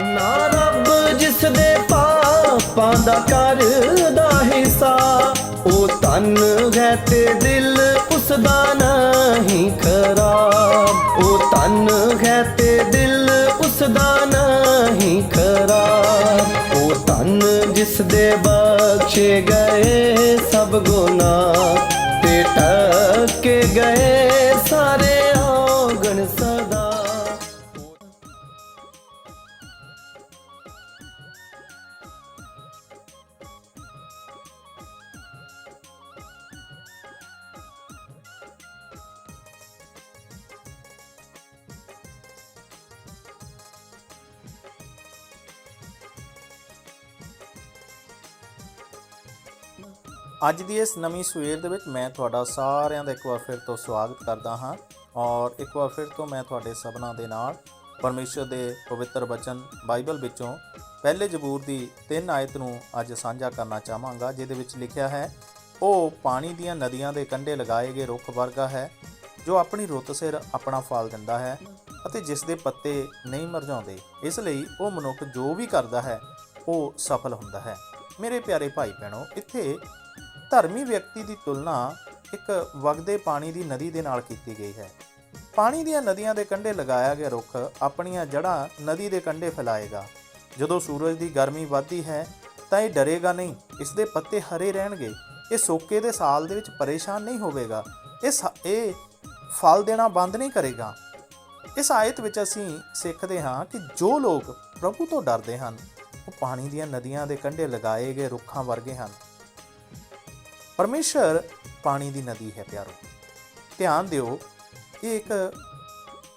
ਨਾ ਰੱਬ ਜਿਸ ਦੇ ਪਾਪਾਂ ਦਾ ਕਰਦਾ ਹਿਸਾਬ ਉਹ ਤਨ ਹੈ ਤੇ ਦਿਲ ਉਸ ਦਾ ਨਹੀਂ ਖਰਾਬ। ਉਹ ਤਨ ਹੈ ਤੇ ਦਿਲ ਉਸ ਦਾ ਨਹੀਂ ਖਰਾਬ। ਉਹ ਤਨ ਜਿਸ ਦੇ ਬਖਸ਼ੇ ਗਏ ਸਭ ਗੁਨਾਹ, ਤੇ ਟੱਕੇ ਗਏ ਅੱਜ ਦੀ ਇਸ ਨਵੀਂ ਸਵੇਰ ਦੇ ਵਿੱਚ ਮੈਂ ਤੁਹਾਡਾ ਸਾਰਿਆਂ ਦਾ ਇੱਕ ਵਾਰ ਫਿਰ ਤੋਂ ਸਵਾਗਤ ਕਰਦਾ ਹਾਂ ਔਰ ਇੱਕ ਵਾਰ ਫਿਰ ਤੋਂ ਮੈਂ ਤੁਹਾਡੇ ਸਭਨਾਂ ਦੇ ਨਾਲ ਪਰਮੇਸ਼ਰ ਦੇ ਪਵਿੱਤਰ ਬਚਨ ਬਾਈਬਲ ਵਿੱਚੋਂ ਪਹਿਲੇ ਜ਼ਬੂਰ ਦੀ 3 ਆਇਤ ਨੂੰ ਅੱਜ ਸਾਂਝਾ ਕਰਨਾ ਚਾਹਾਂਗਾ, ਜਿਹਦੇ ਵਿੱਚ ਲਿਖਿਆ ਹੈ, ਉਹ ਪਾਣੀ ਦੀਆਂ ਨਦੀਆਂ ਦੇ ਕੰਢੇ ਲਗਾਏ ਗਏ ਰੁੱਖ ਵਰਗਾ ਹੈ, ਜੋ ਆਪਣੀ ਰੁੱਤ ਸਿਰ ਆਪਣਾ ਫਲ ਦਿੰਦਾ ਹੈ ਅਤੇ ਜਿਸ ਦੇ ਪੱਤੇ ਨਹੀਂ ਮਰਝਾਉਂਦੇ। ਇਸ ਲਈ ਉਹ ਮਨੁੱਖ ਜੋ ਵੀ ਕਰਦਾ ਹੈ, ਉਹ ਸਫਲ ਹੁੰਦਾ ਹੈ। ਮੇਰੇ ਪਿਆਰੇ ਭਾਈ ਭੈਣੋ ਇੱਥੇ ਧਰਮੀ ਵਿਅਕਤੀ ਦੀ ਤੁਲਨਾ ਇੱਕ ਵਗਦੇ ਪਾਣੀ ਦੀ ਨਦੀ ਦੇ ਨਾਲ ਕੀਤੀ ਗਈ ਹੈ। ਪਾਣੀ ਦੀਆਂ ਨਦੀਆਂ ਦੇ ਕੰਢੇ ਲਗਾਇਆ ਗਿਆ ਰੁੱਖ ਆਪਣੀਆਂ ਜੜ੍ਹਾਂ ਨਦੀ ਦੇ ਕੰਢੇ ਫੈਲਾਏਗਾ। ਜਦੋਂ ਸੂਰਜ ਦੀ ਗਰਮੀ ਵੱਧਦੀ ਹੈ, ਤਾਂ ਇਹ ਡਰੇਗਾ ਨਹੀਂ, ਇਸ ਦੇ ਪੱਤੇ ਹਰੇ ਰਹਿਣਗੇ। ਇਹ ਸੋਕੇ ਦੇ ਸਾਲ ਦੇ ਵਿੱਚ ਪਰੇਸ਼ਾਨ ਨਹੀਂ ਹੋਵੇਗਾ। ਇਹ ਸ- ਇਹ ਫਲ ਦੇਣਾ ਬੰਦ ਨਹੀਂ ਕਰੇਗਾ। ਇਸ ਆਇਤ ਵਿੱਚ ਅਸੀਂ ਸਿੱਖਦੇ ਹਾਂ ਕਿ ਜੋ ਲੋਕ ਪ੍ਰਭੂ ਤੋਂ ਡਰਦੇ ਹਨ, ਉਹ ਪਾਣੀ ਦੀਆਂ ਨਦੀਆਂ ਦੇ ਕੰਢੇ ਲਗਾਏ ਗਏ ਰੁੱਖਾਂ ਵਰਗੇ ਹਨ। ਪਰਮੇਸ਼ਰ ਪਾਣੀ ਦੀ ਨਦੀ ਹੈ ਪਿਆਰੋ। ਧਿਆਨ ਦਿਓ, ਇਹ ਇੱਕ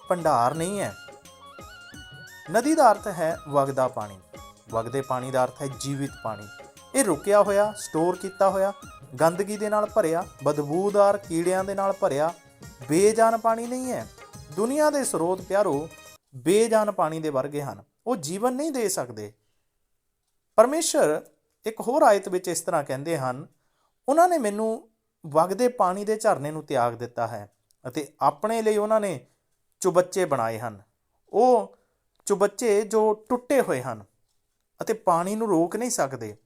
ਭੰਡਾਰ ਨਹੀਂ ਹੈ। ਨਦੀ ਦਾ ਅਰਥ ਹੈ ਵਗਦਾ ਪਾਣੀ। ਵਗਦੇ ਪਾਣੀ ਦਾ ਅਰਥ ਹੈ ਜੀਵਿਤ ਪਾਣੀ। ਇਹ ਰੁਕਿਆ ਹੋਇਆ, ਸਟੋਰ ਕੀਤਾ ਹੋਇਆ, ਗੰਦਗੀ ਦੇ ਨਾਲ ਭਰਿਆ, ਬਦਬੂਦਾਰ ਕੀੜਿਆਂ ਦੇ ਨਾਲ ਭਰਿਆ, ਬੇਜਾਨ ਪਾਣੀ ਨਹੀਂ ਹੈ। ਦੁਨੀਆ ਦੇ ਸਰੋਤ ਪਿਆਰੋ, ਬੇਜਾਨ ਪਾਣੀ ਦੇ ਵਰਗੇ ਹਨ। ਉਹ ਜੀਵਨ ਨਹੀਂ ਦੇ ਸਕਦੇ। ਪਰਮੇਸ਼ਰ ਇੱਕ ਹੋਰ ਆਇਤ ਵਿੱਚ ਇਸ ਤਰ੍ਹਾਂ ਕਹਿੰਦੇ ਹਨ ਉਹਨਾਂ ਨੇ ਮੈਨੂੰ ਵਗਦੇ ਪਾਣੀ ਦੇ ਝਰਨੇ ਨੂੰ ਤਿਆਗ ਦਿੱਤਾ ਹੈ ਅਤੇ ਆਪਣੇ ਲਈ ਉਹਨਾਂ ਨੇ ਚੁਬੱਚੇ ਬਣਾਏ ਹਨ। ਉਹ ਚੁਬੱਚੇ ਜੋ ਟੁੱਟੇ ਹੋਏ ਹਨ ਅਤੇ ਪਾਣੀ ਨੂੰ ਰੋਕ ਨਹੀਂ ਸਕਦੇ।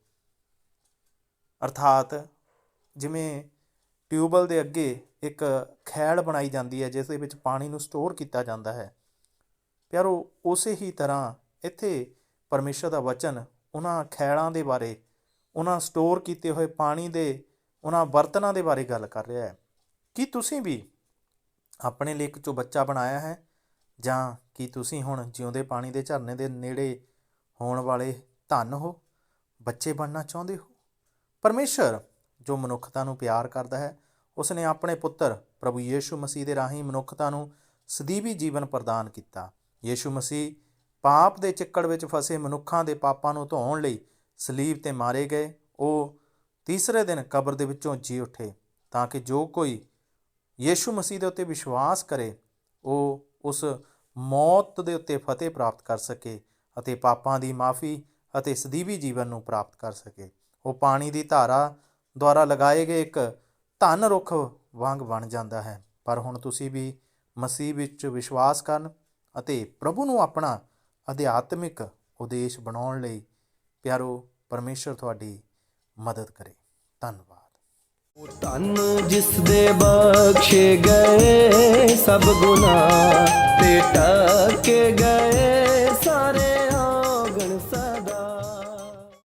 ਅਰਥਾਤ ਜਿਵੇਂ ਟਿਊਬਲ ਦੇ ਅੱਗੇ ਇੱਕ ਖੈੜ ਬਣਾਈ ਜਾਂਦੀ ਹੈ, ਜਿਸ ਦੇ ਵਿੱਚ ਪਾਣੀ ਨੂੰ ਸਟੋਰ ਕੀਤਾ ਜਾਂਦਾ ਹੈ। ਪਿਆਰੋ, ਉਸੇ ਹੀ ਤਰ੍ਹਾਂ ਇੱਥੇ ਪਰਮੇਸ਼ਰ ਦਾ ਵਚਨ ਉਹਨਾਂ ਖੈੜਾਂ ਦੇ ਬਾਰੇ, ਉਹਨਾਂ ਸਟੋਰ ਕੀਤੇ ਹੋਏ ਪਾਣੀ ਦੇ ਉਹਨਾਂ ਬਰਤਨਾਂ ਦੇ ਬਾਰੇ ਗੱਲ ਕਰ ਰਿਹਾ ਹੈ। ਕੀ ਤੁਸੀਂ ਵੀ ਆਪਣੇ ਲਈ ਇੱਕ ਚੁਬੱਚਾ ਬਣਾਇਆ ਹੈ? ਜਾਂ ਕੀ ਤੁਸੀਂ ਹੁਣ ਜਿਉਂਦੇ ਪਾਣੀ ਦੇ ਝਰਨੇ ਦੇ ਨੇੜੇ ਹੋਣ ਵਾਲੇ ਧਨ ਹੋ? ਬੱਚੇ ਬਣਨਾ ਚਾਹੁੰਦੇ ਹੋ? ਪਰਮੇਸ਼ਰ ਜੋ ਮਨੁੱਖਤਾ ਨੂੰ ਪਿਆਰ ਕਰਦਾ ਹੈ ਉਸ ਨੇ ਆਪਣੇ ਪੁੱਤਰ ਪ੍ਰਭੂ ਯੀਸ਼ੂ ਮਸੀਹ ਦੇ ਰਾਹੀਂ ਮਨੁੱਖਤਾ ਨੂੰ ਸਦੀਵੀ ਜੀਵਨ ਪ੍ਰਦਾਨ ਕੀਤਾ। ਯੀਸ਼ੂ ਮਸੀਹ ਪਾਪ ਦੇ ਚੱਕੜ ਵਿੱਚ ਫਸੇ ਮਨੁੱਖਾਂ ਦੇ ਪਾਪਾਂ ਨੂੰ ਧੋਣ ਲਈ ਸਲੀਬ ਤੇ ਮਾਰੇ ਗਏ। ਉਹ ਤੀਸਰੇ ਦਿਨ ਕਬਰ ਦੇ ਵਿੱਚੋਂ ਜੀ ਉੱਠੇ ਤਾਂ ਕਿ ਜੋ ਕੋਈ ਯੀਸ਼ੂ ਮਸੀਹ ਦੇ ਉੱਤੇ ਵਿਸ਼ਵਾਸ ਕਰੇ, ਉਹ ਉਸ ਮੌਤ ਦੇ ਉੱਤੇ ਫਤਿਹ ਪ੍ਰਾਪਤ ਕਰ ਸਕੇ ਅਤੇ ਪਾਪਾਂ ਦੀ ਮਾਫੀ ਅਤੇ ਸਦੀਵੀ ਜੀਵਨ ਨੂੰ ਪ੍ਰਾਪਤ ਕਰ ਸਕੇ। ਉਹ ਪਾਣੀ ਦੀ ਧਾਰਾ ਦੁਆਰਾ ਲਗਾਏ ਗਏ ਇੱਕ ਧਨ ਰੁੱਖ ਵਾਂਗ ਬਣ ਜਾਂਦਾ ਹੈ। ਪਰ ਹੁਣ ਤੁਸੀਂ ਵੀ ਮਸੀਹ ਵਿੱਚ ਵਿਸ਼ਵਾਸ ਕਰਨ ਅਤੇ ਪ੍ਰਭੂ ਨੂੰ ਆਪਣਾ ਅਧਿਆਤਮਿਕ ਉਦੇਸ਼ ਬਣਾਉਣ ਲਈ, ਪਿਆਰੋ, ਪਰਮੇਸ਼ਰ ਤੁਹਾਡੀ ਮਦਦ ਕਰੇ। ਧੰਨਵਾਦ। ਉਹ ਧੰਨ ਜਿਸ ਦੇ ਬਖਸ਼ੇ ਗਏ ਸਭ ਗੁਨਾਹ ਤੇ ਟੱਕੇ ਗਏ